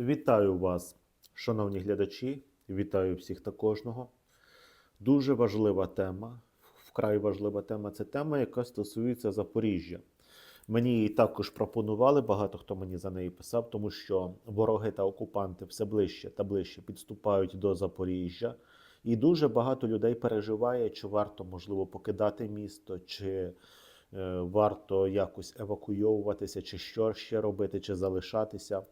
Вітаю вас, шановні глядачі. Вітаю всіх та кожного. Дуже важлива тема, вкрай важлива тема. Це тема, яка стосується Запоріжжя. Мені її також пропонували, багато хто мені за неї писав, тому що вороги та окупанти все ближче та ближче підступають до Запоріжжя. І дуже багато людей переживає, чи варто, можливо, покидати місто, чи варто якось евакуйовуватися, чи що ще робити, чи залишатися.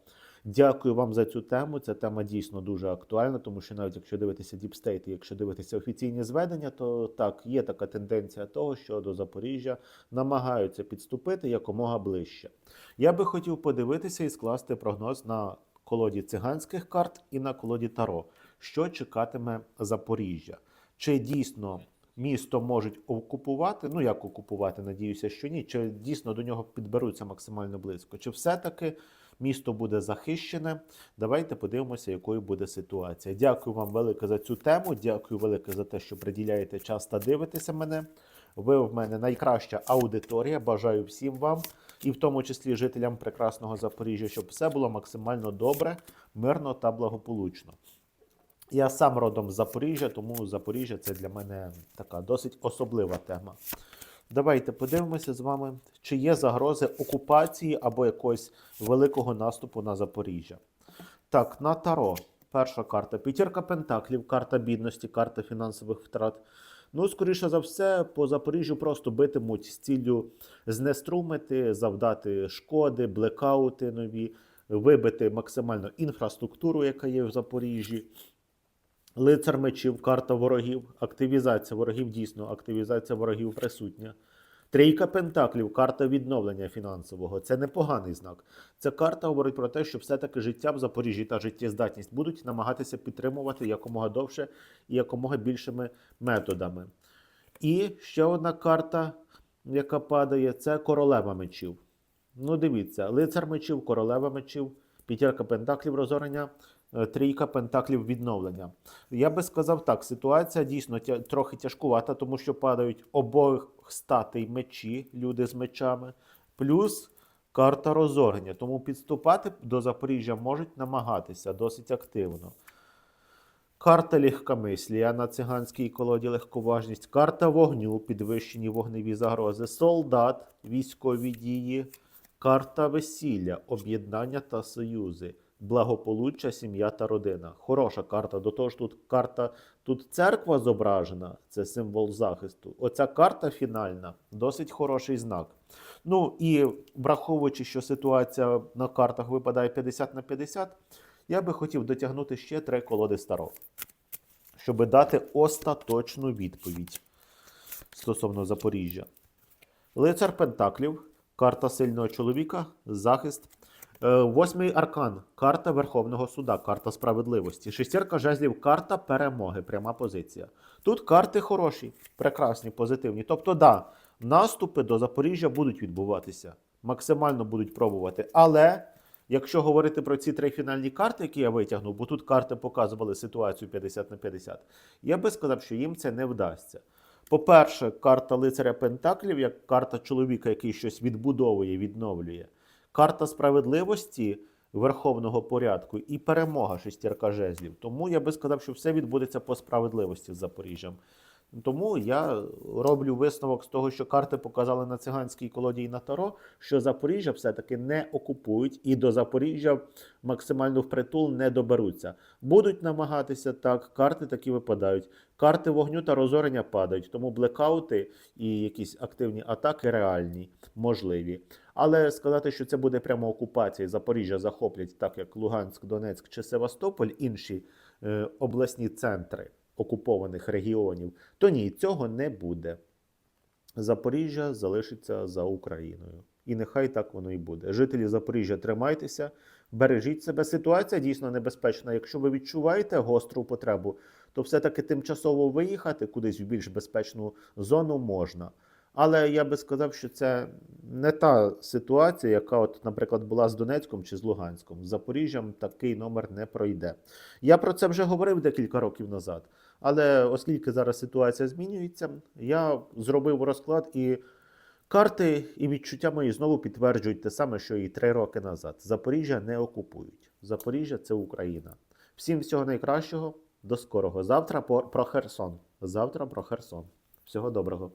Дякую вам за цю тему. Ця тема дійсно дуже актуальна, тому що навіть якщо дивитися Діпстейт, якщо дивитися офіційні зведення, то так, є така тенденція того, що до Запоріжжя намагаються підступити якомога ближче. Я би хотів подивитися і скласти прогноз на колоді циганських карт і на колоді Таро. Що чекатиме Запоріжжя? Чи дійсно місто можуть окупувати? Ну як окупувати? Надіюся, що ні. Чи дійсно до нього підберуться максимально близько? Чи все-таки місто буде захищене? Давайте подивимося, якою буде ситуація. Дякую вам велике за цю тему. Дякую велике за те, що приділяєте час та дивитеся мене. Ви в мене найкраща аудиторія. Бажаю всім вам, і в тому числі жителям прекрасного Запоріжжя, щоб все було максимально добре, мирно та благополучно. Я сам родом з Запоріжжя, тому Запоріжжя це для мене така досить особлива тема. Давайте подивимося з вами, чи є загрози окупації або якогось великого наступу на Запоріжжя. Так, на Таро. Перша карта. П'ятірка Пентаклів, карта бідності, карта фінансових втрат. Ну, скоріше за все, по Запоріжжю просто битимуть з ціллю знеструмити, завдати шкоди, блекаути нові, вибити максимально інфраструктуру, яка є в Запоріжжі. Лицар мечів, карта ворогів, активізація ворогів дійсно, активізація ворогів присутня. Трійка пентаклів, карта відновлення фінансового. Це непоганий знак. Ця карта говорить про те, що все-таки життя в Запоріжжі та життєздатність будуть намагатися підтримувати якомога довше і якомога більшими методами. І ще одна карта, яка падає, це королева мечів. Ну, дивіться, лицар мечів, королева мечів, п'ятірка пентаклів розорення, трійка пентаклів відновлення. Я би сказав так, ситуація дійсно тя- трохи тяжкувата, тому що падають обох статей мечі, люди з мечами, плюс карта розорення. Тому підступати до Запоріжжя можуть намагатися досить активно. Карта легкомислія на циганській колоді легковажність, карта вогню, підвищені вогневі загрози, солдат, військові дії, карта весілля, об'єднання та союзи, благополуччя, сім'я та родина. Хороша карта. До того ж, тут карта, тут церква зображена, це символ захисту. Оця карта фінальна, досить хороший знак. Ну і враховуючи, що ситуація на картах випадає 50 на 50, я би хотів дотягнути ще три колоди старо, щоб дати остаточну відповідь стосовно Запоріжжя. Лицар Пентаклів, карта сильного чоловіка, захист. Е, Восьмий аркан, карта Верховного суда, карта справедливості. Шестірка жезлів, карта перемоги, пряма позиція. Тут карти хороші, прекрасні, позитивні. Тобто, да, наступи до Запоріжжя будуть відбуватися, максимально будуть пробувати. Але якщо говорити про ці три фінальні карти, які я витягнув, бо тут карти показували ситуацію 50 на 50, я би сказав, що їм це не вдасться. По-перше, карта лицаря Пентаклів як карта чоловіка, який щось відбудовує, відновлює. Карта справедливості верховного порядку і перемога шестірка жезлів. Тому я би сказав, що все відбудеться по справедливості з Запоріжжям. Тому я роблю висновок з того, що карти показали на циганській колоді і на Таро, що Запоріжжя все-таки не окупують і до Запоріжжя максимально впритул не доберуться. Будуть намагатися так, карти такі випадають. Карти вогню та розорення падають, тому блекаути і якісь активні атаки реальні, можливі. Але сказати, що це буде прямо окупація, Запоріжжя захоплять, так як Луганськ, Донецьк чи Севастополь, інші е, обласні центри окупованих регіонів, то ні, цього не буде. Запоріжжя залишиться за Україною. І нехай так воно і буде. Жителі Запоріжжя, тримайтеся, бережіть себе. Ситуація дійсно небезпечна. Якщо ви відчуваєте гостру потребу, то все-таки тимчасово виїхати кудись в більш безпечну зону можна. Але я би сказав, що це не та ситуація, яка, от, наприклад, була з Донецьком чи з Луганськом. З Запоріжжям такий номер не пройде. Я про це вже говорив декілька років назад. Але оскільки зараз ситуація змінюється, я зробив розклад і карти і відчуття мої знову підтверджують те саме, що і три роки назад. Запоріжжя не окупують. Запоріжжя це Україна. Всім всього найкращого. До скорого. Завтра про Херсон. Завтра про Херсон. Всього доброго.